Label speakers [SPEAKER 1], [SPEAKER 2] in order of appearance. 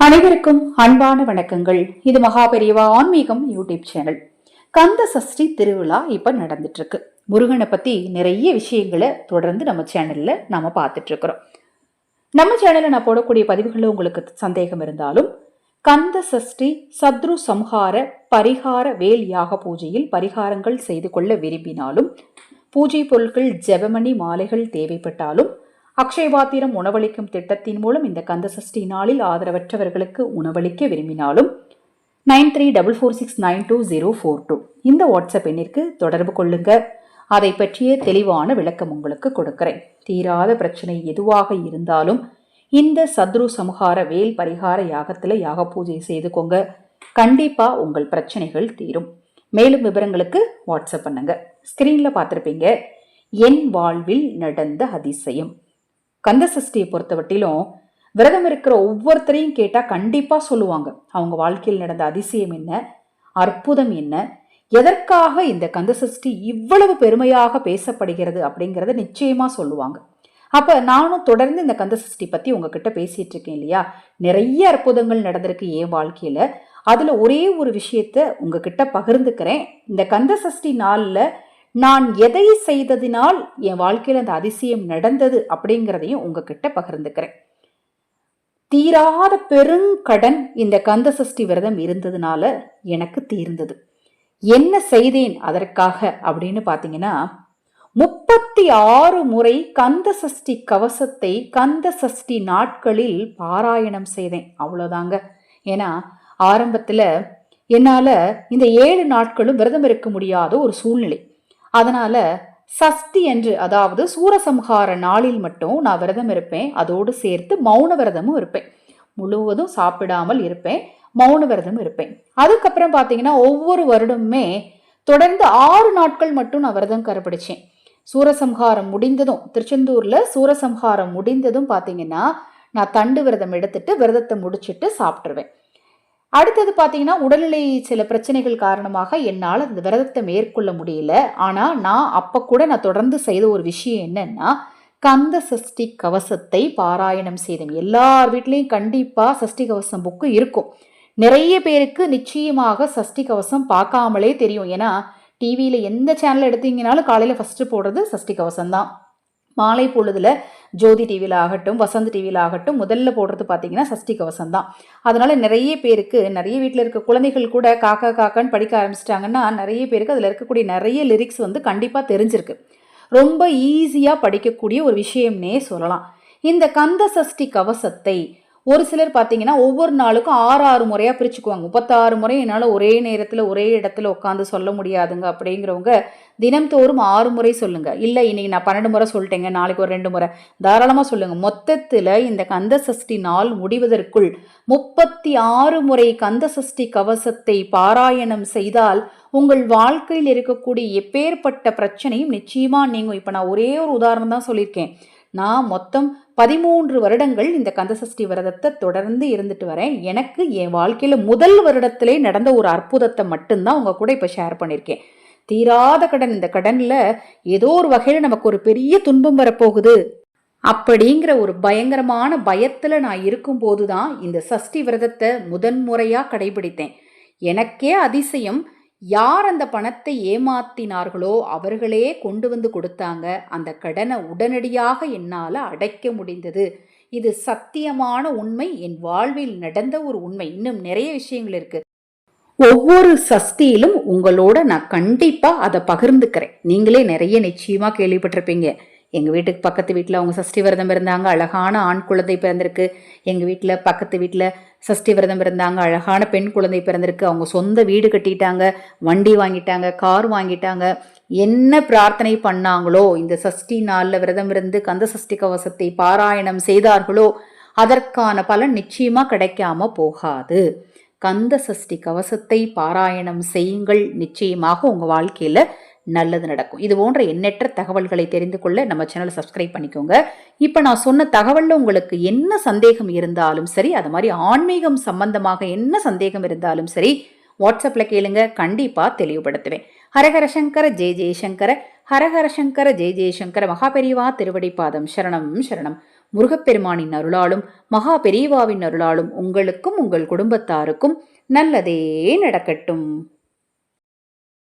[SPEAKER 1] அனைவருக்கும் அன்பான வணக்கங்கள். இது மகாபெரிவா ஆன்மீகம் யூடியூப் சேனல். கந்த சஷ்டி திருவிழா இப்ப நடந்துட்டு இருக்கு முருகனை பத்தி நிறைய விஷயங்களை தொடர்ந்து நம்ம சேனல்ல நாம பார்த்துட்டு இருக்கிறோம் நம்ம சேனல்ல நான் போடக்கூடிய பதிவுகளில் உங்களுக்கு சந்தேகம் இருந்தாலும் கந்த சஷ்டி சத்ரு சம்ஹார பரிகார வேல் யாக பூஜையில் பரிகாரங்கள் செய்து கொள்ள விரும்பினாலும் பூஜை பொருட்கள் ஜெபமணி மாலைகள் தேவைப்பட்டாலும் அக்ஷயபாத்திரம் உணவளிக்கும் திட்டத்தின் மூலம் இந்த கந்த சஷ்டி நாளில் ஆதரவற்றவர்களுக்கு உணவளிக்க விரும்பினாலும் nine three double four six nine two zero four two. இந்த வாட்ஸ்அப் எண்ணிற்கு தொடர்பு கொள்ளுங்க. அதை பற்றிய தெளிவான விளக்கம் உங்களுக்கு கொடுக்கிறேன். தீராத பிரச்சனை எதுவாக இருந்தாலும் இந்த சத்ரு சம்ஹார வேல் பரிகார யாகத்தில் யாக பூஜை செய்துக்கோங்க கண்டிப்பாக உங்கள் பிரச்சனைகள் தீரும். மேலும் விவரங்களுக்கு வாட்ஸ்அப் பண்ணுங்க. ஸ்க்ரீனில் பார்த்துருப்பீங்க. என் வாழ்வில் நடந்த அதிசயம். கந்த சஷ்டியை பொறுத்தவட்டிலும் விரதம் இருக்கிற ஒவ்வொருத்தரையும் கேட்டால் கண்டிப்பாக சொல்லுவாங்க. அவங்க வாழ்க்கையில் நடந்த அதிசயம் என்ன? அற்புதம் என்ன? எதற்காக இந்த கந்த சஷ்டி இவ்வளவு பெருமையாக பேசப்படுகிறது அப்படிங்கிறத நிச்சயமாக சொல்லுவாங்க. அப்போ நானும் தொடர்ந்து இந்த கந்த சஷ்டி பற்றி உங்ககிட்ட பேசிகிட்டு இருக்கேன் இல்லையா? நிறைய அற்புதங்கள் நடந்திருக்கு என் வாழ்க்கையில். அதில் ஒரே ஒரு விஷயத்த உங்ககிட்ட பகிர்ந்துக்கிறேன். இந்த கந்த சஷ்டி நாளில் நான் எதை செய்ததினால் என் வாழ்க்கையில் அந்த அதிசயம் நடந்தது அப்படிங்கிறதையும் உங்ககிட்ட பகிர்ந்துக்கிறேன். தீராத பெருங்கடன் இந்த கந்த சஷ்டி விரதம் இருந்ததுனால எனக்கு தீர்ந்தது. என்ன செய்தேன் அதற்காக அப்படின்னு பார்த்தீங்கன்னா முப்பத்தி ஆறு முறை கந்த சஷ்டி கவசத்தை கந்த சஷ்டி நாட்களில் பாராயணம் செய்தேன். அவ்வளோதாங்க. ஏன்னா ஆரம்பத்தில் என்னால் இந்த ஏழு நாட்களும் விரதம் இருக்க முடியாத ஒரு சூழ்நிலை. அதனால சஷ்டி என்று அதாவது சூரசம்ஹார நாளில் மட்டும் நான் விரதம் இருப்பேன். அதோடு சேர்த்து மௌன விரதமும் இருப்பேன். முழுவதும் சாப்பிடாமல் இருப்பேன். மௌன விரதம் இருப்பேன். அதுக்கப்புறம் பார்த்தீங்கன்னா ஒவ்வொரு வருடமுமே தொடர்ந்து ஆறு நாட்கள் மட்டும் நான் விரதம் கடைப்பிடிச்சேன் சூரசம்ஹாரம் முடிந்ததும் திருச்செந்தூரில் சூரசம்ஹாரம் முடிந்ததும் பார்த்தீங்கன்னா நான் தண்டு விரதம் எடுத்துட்டு விரதத்தை முடிச்சுட்டு சாப்பிட்ருவேன் அடுத்தது பார்த்தீங்கன்னா உடல்நிலை சில பிரச்சனைகள் காரணமாக என்னால் அந்த விரதத்தை மேற்கொள்ள முடியல. ஆனால் நான் அப்போ கூட நான் தொடர்ந்து செய்த ஒரு விஷயம் என்னன்னா கந்த சஷ்டி கவசத்தை பாராயணம் செய்தேன். எல்லார் வீட்லேயும் கண்டிப்பாக சஷ்டி கவசம் புக்கு இருக்கும். நிறைய பேருக்கு நிச்சயமாக சஷ்டி கவசம் பார்க்காமலே தெரியும். ஏன்னா டிவியில் எந்த சேனல் எடுத்தீங்கனாலும் காலையில் ஃபஸ்ட்டு போடுறது சஷ்டி கவசம் தான் மாலை பொழுதுல ஜோதி டிவியில் ஆகட்டும் வசந்த் டிவியில் ஆகட்டும் முதல்ல போடுறது பார்த்தீங்கன்னா சஷ்டி கவசம் தான். அதனால் நிறைய பேருக்கு நிறைய வீட்டில் இருக்க குழந்தைகள் கூட காக்கா காக்கான்னு படிக்க ஆரம்பிச்சிட்டாங்கன்னா நிறைய பேருக்கு அதில் இருக்கக்கூடிய நிறைய லிரிக்ஸ் வந்து கண்டிப்பாக தெரிஞ்சிருக்கு. ரொம்ப ஈஸியாக படிக்கக்கூடிய ஒரு விஷயம்னே சொல்லலாம். இந்த கந்த சஷ்டி கவசத்தை ஒரு சிலர் பார்த்தீங்கன்னா ஒவ்வொரு நாளுக்கும் ஆறு ஆறு முறையாக பிரிச்சுக்குவாங்க. முப்பத்தாறு முறை என்னால் ஒரே நேரத்தில் ஒரே இடத்துல உட்காந்து சொல்ல முடியாதுங்க அப்படிங்கிறவங்க தினம்தோறும் ஆறு முறை சொல்லுங்க. இல்லை இன்னைக்கு நான் பன்னெண்டு முறை சொல்லிட்டேங்க நாளைக்கு ஒரு ரெண்டு முறை. தாராளமாக சொல்லுங்க. மொத்தத்தில் இந்த கந்த சஷ்டி நாள் முடிவதற்குள் முப்பத்தி ஆறு முறை கந்த சஷ்டி கவசத்தை பாராயணம் செய்தால் உங்கள் வாழ்க்கையில் இருக்கக்கூடிய எப்பேற்பட்ட பிரச்சனையும் நிச்சயமாக நீங்கள் இப்போ நான் ஒரே ஒரு உதாரணம் தான் சொல்லியிருக்கேன். நான் மொத்தம் பதிமூன்று வருடங்கள் இந்த கந்தசஷ்டி விரதத்தை தொடர்ந்து இருந்துட்டு வரேன். எனக்கு என் வாழ்க்கையில் முதல் வருடத்திலே நடந்த ஒரு அற்புதத்தை மட்டும்தான் உங்கள் கூட இப்போ ஷேர் பண்ணியிருக்கேன் தீராத கடன். இந்த கடனில் ஏதோ ஒரு வகையில் நமக்கு ஒரு பெரிய துன்பம் வரப்போகுது. அப்படிங்கிற ஒரு பயங்கரமான பயத்தில் நான் இருக்கும்போது தான் இந்த சஷ்டி விரதத்தை முதன்முறையாக கடைபிடித்தேன். எனக்கே அதிசயம். யார் அந்த பணத்தை ஏமாத்தினார்களோ அவர்களே கொண்டு வந்து கொடுத்தாங்க. அந்த கடனை உடனடியாக என்னால் அடைக்க முடிந்தது. இது சத்தியமான உண்மை. என் வாழ்வில் நடந்த ஒரு உண்மை. இன்னும் நிறைய விஷயங்கள் இருக்கு. ஒவ்வொரு சஷ்டியிலும் உங்களோட நான் கண்டிப்பாக அதை பகிர்ந்துக்கிறேன். நீங்களே நிறைய நிச்சயமாக கேள்விப்பட்டிருப்பீங்க. எங்கள் வீட்டுக்கு பக்கத்து வீட்டில் அவங்க சஷ்டி விரதம் இருந்தாங்க அழகான ஆண் குழந்தை பிறந்திருக்கு. எங்கள் வீட்டில் பக்கத்து வீட்டில் சஷ்டி விரதம் இருந்தாங்க அழகான பெண் குழந்தை பிறந்திருக்கு. அவங்க சொந்த வீடு கட்டிட்டாங்க வண்டி வாங்கிட்டாங்க கார் வாங்கிட்டாங்க. என்ன பிரார்த்தனை பண்ணாங்களோ இந்த சஷ்டி நாளில் விரதம் இருந்து கந்த சஷ்டி கவசத்தை பாராயணம் செய்தார்களோ அதற்கான பலன் நிச்சயமாக கிடைக்காம போகாது. கந்த சஷ்டி கவசத்தை பாராயணம் செய்யுங்கள் நிச்சயமாக உங்கள் வாழ்க்கையில் நல்லது நடக்கும். இது போன்ற எண்ணற்ற தகவல்களை தெரிந்து கொள்ள நம்ம சேனலை சப்ஸ்கிரைப் பண்ணிக்கோங்க. இப்போ நான் சொன்ன தகவலில் உங்களுக்கு என்ன சந்தேகம் இருந்தாலும் சரி அது மாதிரி ஆன்மீகம் சம்பந்தமாக என்ன சந்தேகம் இருந்தாலும் சரி வாட்ஸ்அப்பில் கேளுங்க. கண்டிப்பாக தெளிவுபடுத்துவேன். ஹரஹர சங்கர ஜெய ஜெயசங்கர ஹரஹர சங்கர ஜெய ஜெயசங்கர மகாபெரிவா திருவடிப்பாதம் சரணம் சரணம். முருகப்பெருமானின் அருளாலும் மகா பெரியவாவின் அருளாலும் உங்களுக்கும் உங்கள் குடும்பத்தாருக்கும் நல்லதே நடக்கட்டும்.